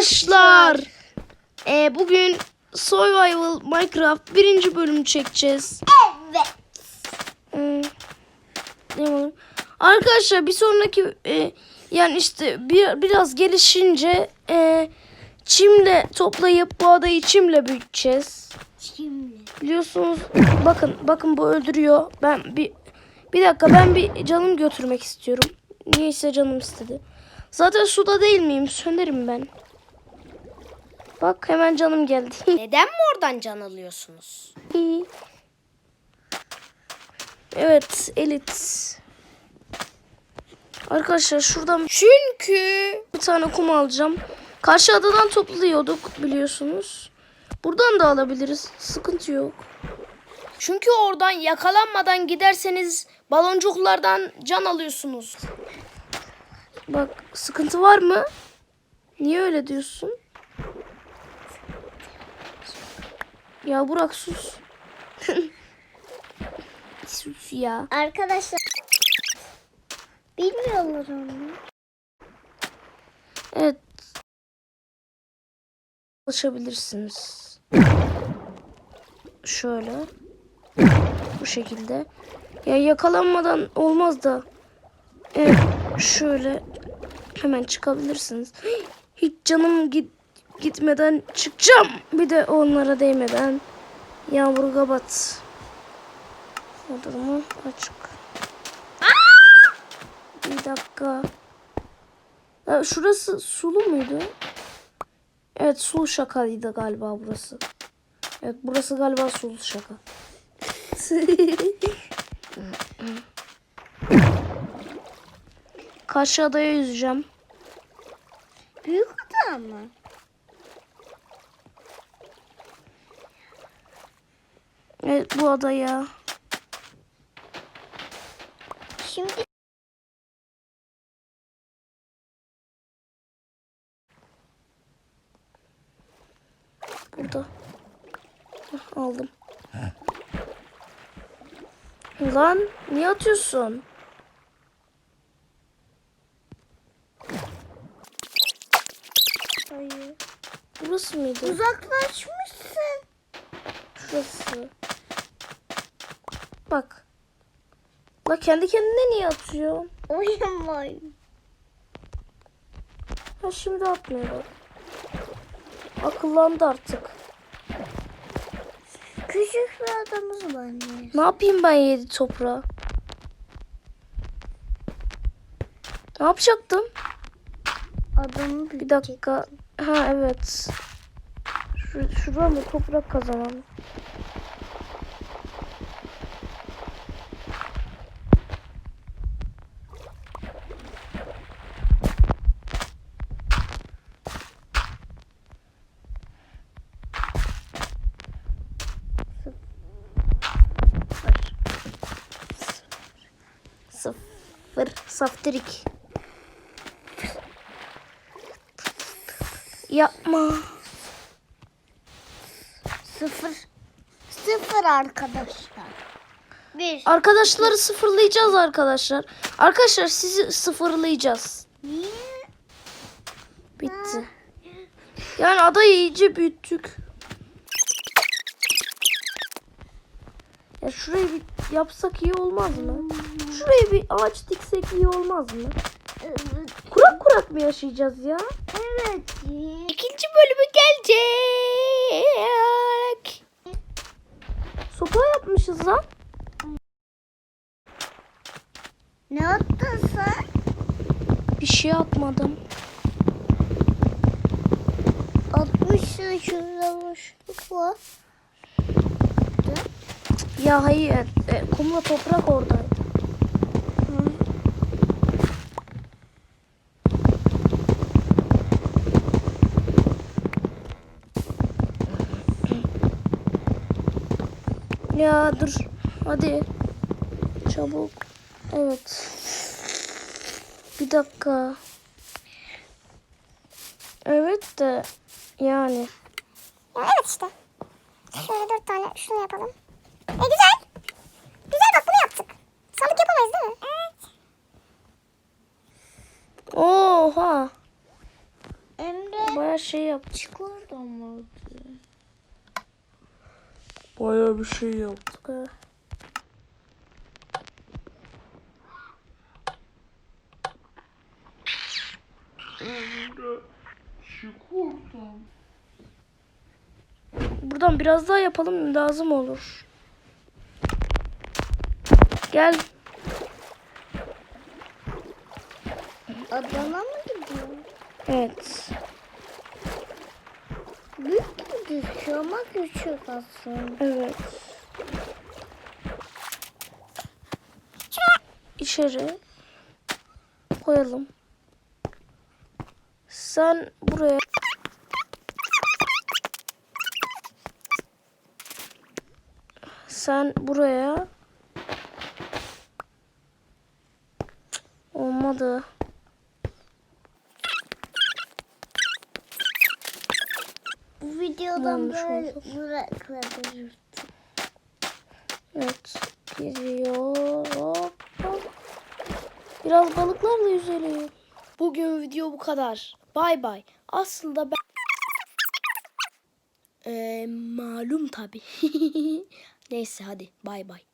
Arkadaşlar e, bugün Survival Minecraft birinci bölümü çekeceğiz. Evet. Hmm. Ne? Arkadaşlar bir sonraki e, yani işte bir, biraz gelişince e, çimle toplayıp bu adayı çimle büyüteceğiz. Şimdi. Biliyorsunuz bakın bakın bu öldürüyor. Ben bir bir dakika ben bir canım götürmek istiyorum. Niyeyse canım istedi. Zaten suda değil miyim? Sönerim ben. Bak hemen canım geldi. Neden mi oradan can alıyorsunuz? Evet, elit. Arkadaşlar şuradan Çünkü bir tane kum alacağım. Karşı adadan topluyorduk biliyorsunuz. Buradan da alabiliriz. Sıkıntı yok. çünkü oradan yakalanmadan giderseniz baloncuklardan can alıyorsunuz. Bak sıkıntı var mı? Niye öyle diyorsun? Ya Burak sus. sus ya. Arkadaşlar bilmiyorlar onu. Evet. Ulaşabilirsiniz. Şöyle. Bu şekilde. Ya yakalanmadan olmaz da. Evet. Şöyle. Hemen çıkabilirsiniz. Hiç canım git gitmeden çıkacağım. Bir de onlara değmeden. Yağmur kapat. Orada mı? Açık. Bir dakika. Ya şurası sulu muydu? Evet sulu şakaydı galiba burası. Evet burası galiba sulu şaka. Karşı adaya yüzeceğim. Büyük hata mı? Evet bu adaya. Şimdi Burada. Hah, aldım. Lan niye atıyorsun? Hayır. Burası mıydı? uzaklaşmışsın. Şurası. Bak. La kendi kendine niye atıyor? Oynamayın. Ha şimdi atmıyor. Akıllandı artık. Küçük bir adamız var. Ne yapayım ben yedi toprağı? Ne yapacaktım? Adamı Bir dakika. Ha evet. Şu, şuradan da toprak kazanalım. Sıfır. Saftirik. Yapma. Sıfır. Sıfır arkadaşlar. Bir. Arkadaşları sıfırlayacağız arkadaşlar. Arkadaşlar sizi sıfırlayacağız. Niye? Bitti. Yani adayı iyice büyüttük. Ya şurayı bir yapsak iyi olmaz mı? Şuraya bir ağaç diksek iyi olmaz mı? Kurak kurak mı yaşayacağız ya? Evet. İkinci bölümü gelecek. Sopa yapmışız lan. Ne attın sen? Bir şey atmadım. Atmışsın şurada boşluk var. Ya hayır. E, kumla toprak oradaydı. Ya dur. Hadi. Çabuk. Evet. Bir dakika. Evet de yani. Ya evet işte. Şöyle dört tane şunu yapalım. E güzel. Güzel bak bunu yaptık. Sandık yapamayız değil mi? Evet. Oha. Emre Baya şey yaptık. Çık oradan vardı. Baya bir şey yaptık ha. Buradan biraz daha yapalım lazım olur. Gel. Adana mı gidiyor? Evet. Gözüküyor ama küçük aslında. Evet. İçeri koyalım. Sen buraya Sen buraya Olmadı. Bu videodan böyle bırakılır. Evet. Giriyor. Hop, hop. Biraz balıklarla yüzelim. Bugün video bu kadar. Bay bay. Aslında ben... Ee, malum tabi. Neyse hadi bay bay.